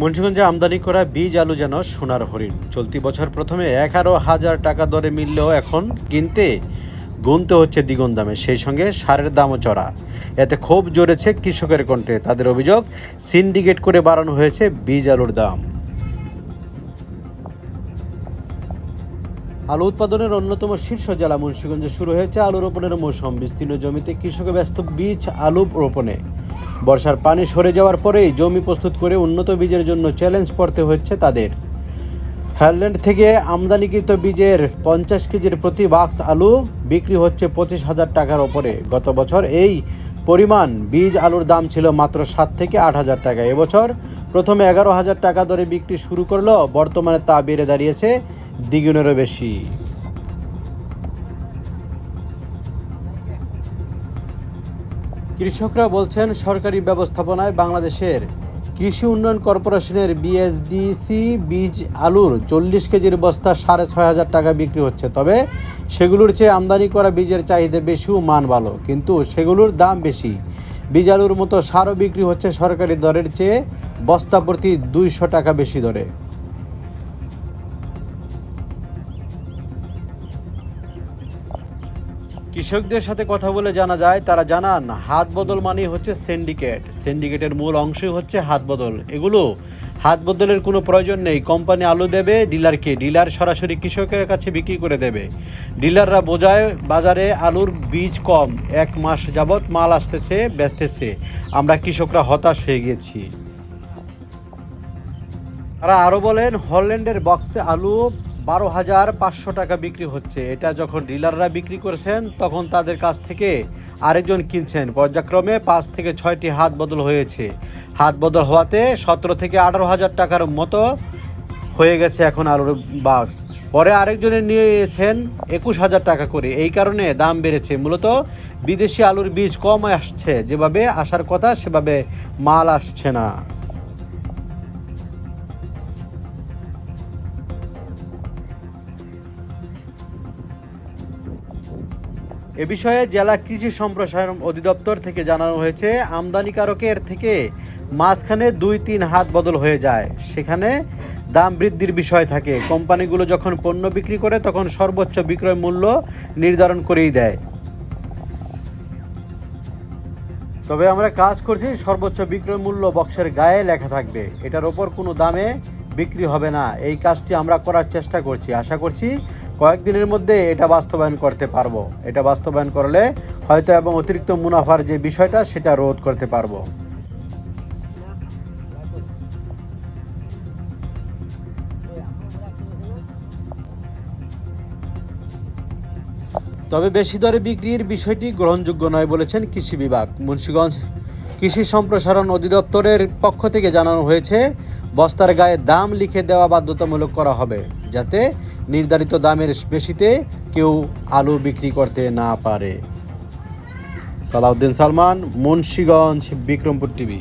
মুন্সিগঞ্জে আমদানি করা বীজ আলু যেন সোনার হরিণ। চলতি বছর প্রথমে এগারো হাজার টাকা দরে মিললেও এখন কিনতে গুনতে হচ্ছে দ্বিগুণ দামে। সেই সঙ্গে সারের দামও চড়া। এতে ক্ষোভ জড়েছে কৃষকের কণ্ঠে। তাদের অভিযোগ, সিন্ডিকেট করে বাড়ানো হয়েছে বীজ আলুর দাম। আলু উৎপাদনের অন্যতম শীর্ষ জেলা মুন্সিগঞ্জে শুরু হয়েছে আলু রোপণের মৌসুম। বিস্তীর্ণ জমিতে কৃষক ব্যস্ত বীজ আলু রোপণে। বর্ষার পানি সরে যাওয়ার পরেই জমি প্রস্তুত করে উন্নত বীজের জন্য চ্যালেঞ্জ পড়তে হচ্ছে তাদের। হারল্যান্ড থেকে আমদানিকৃত বীজের পঞ্চাশ কেজির প্রতি বাক্স আলু বিক্রি হচ্ছে পঁচিশ হাজার টাকার ওপরে। গত বছর এই পরিমাণ বীজ আলুর দাম ছিল মাত্র সাত থেকে আট হাজার টাকা। এবছর প্রথমে এগারো হাজার টাকা দরে বিক্রি শুরু করল বর্তমানে তা বেড়ে দাঁড়িয়েছে দ্বিগুণেরও বেশি। কৃষকরা বলছেন সরকারি ব্যবস্থাপনায় বাংলাদেশের কৃষি উন্নয়ন কর্পোরেশনের বিএসডিসি বীজ আলুর চল্লিশ কেজির বস্তা সাড়ে ছয় হাজার টাকা বিক্রি হচ্ছে। তবে সেগুলোর চেয়ে আমদানি করা বীজের চাহিদা বেশি ও মান ভালো, কিন্তু সেগুলোর দাম বেশি। বীজ আলুর মতো সারও বিক্রি হচ্ছে সরকারি দরের চেয়ে বস্তা প্রতি দুইশো টাকা বেশি দরে। কৃষকদের সাথে কথা বলে জানা যায়, তারা জানান, হাত বদল মানে হচ্ছে সিন্ডিকেট সিন্ডিকেটের মূল অংশই হচ্ছে হাত বদল। এগুলো হাত বদলের কোনো প্রয়োজন নেই। কোম্পানি আলু দেবে, ডিলারকে, ডিলার সরাসরি কৃষকের কাছে বিক্রি করে দেবে। ডিলাররা বোঝায়, বাজারে আলুর বীজ কম, এক মাস যাবৎ মাল আসতেছে, বেচতেছে। আমরা কৃষকরা হতাশ হয়ে গেছি তারা আরও বলেন, হল্যান্ডের বক্সে আলু বারো হাজার পাঁচশো টাকা বিক্রি হচ্ছে। এটা যখন ডিলাররা বিক্রি করেছেন, তখন তাদের কাছ থেকে আরেকজন কিনছেন। পর্যায়ক্রমে পাঁচ থেকে ছয়টি হাত বদল হয়েছে। হাত বদল হওয়াতে সতেরো থেকে আঠারো হাজার টাকার মতো হয়ে গেছে এখন আলুর বাক্স। পরে আরেকজনের নিয়েছেন একুশ হাজার টাকা করে। এই কারণে দাম বেড়েছে। মূলত বিদেশি আলুর বীজ কম আসছে। যেভাবে আসার কথা, সেভাবে মাল আসছে না। এ বিষয়ে জেলা কৃষি সম্প্রসারণ অধিদপ্তর থেকে জানানো হয়েছে, আমদানিকারকের থেকে মাঝখানে দুই তিন হাত বদল হয়ে যায়। সেখানে দাম বৃদ্ধির বিষয় থাকে। কোম্পানিগুলো যখন পণ্য বিক্রি করে, তখন সর্বোচ্চ বিক্রয় মূল্য নির্ধারণ করেই দেয়। তবে আমরা কাজ করছি, সর্বোচ্চ বিক্রয় মূল্য বক্সের গায়ে লেখা থাকবে। এটার ওপর কোনো দামে বিক্রি হবে না। এই কাজটি আমরা করার চেষ্টা করছি। আশা করছি কয়েকদিনের মধ্যে এটা বাস্তবায়ন করতে পারব। এটা বাস্তবায়ন করলে হয়তো এবং অতিরিক্ত মুনাফার যে বিষয়টা, সেটা রোধ করতে পারব। তবে বেশি দরে বিক্রির বিষয়টি গ্রহণযোগ্য নয় বলেছেন কৃষি বিভাগ। মুন্সীগঞ্জ কৃষি সম্প্রসারণ অধিদপ্তরের পক্ষ থেকে জানানো হয়েছে বস্তার গায়ে দাম লিখে দেওয়া বাধ্যতামূলক করা হবে, যাতে নির্ধারিত দামের বেশিতে কেউ আলু বিক্রি করতে না পারে। সালাউদ্দিন সালমান, মুন্সীগঞ্জ, বিক্রমপুর টিভি।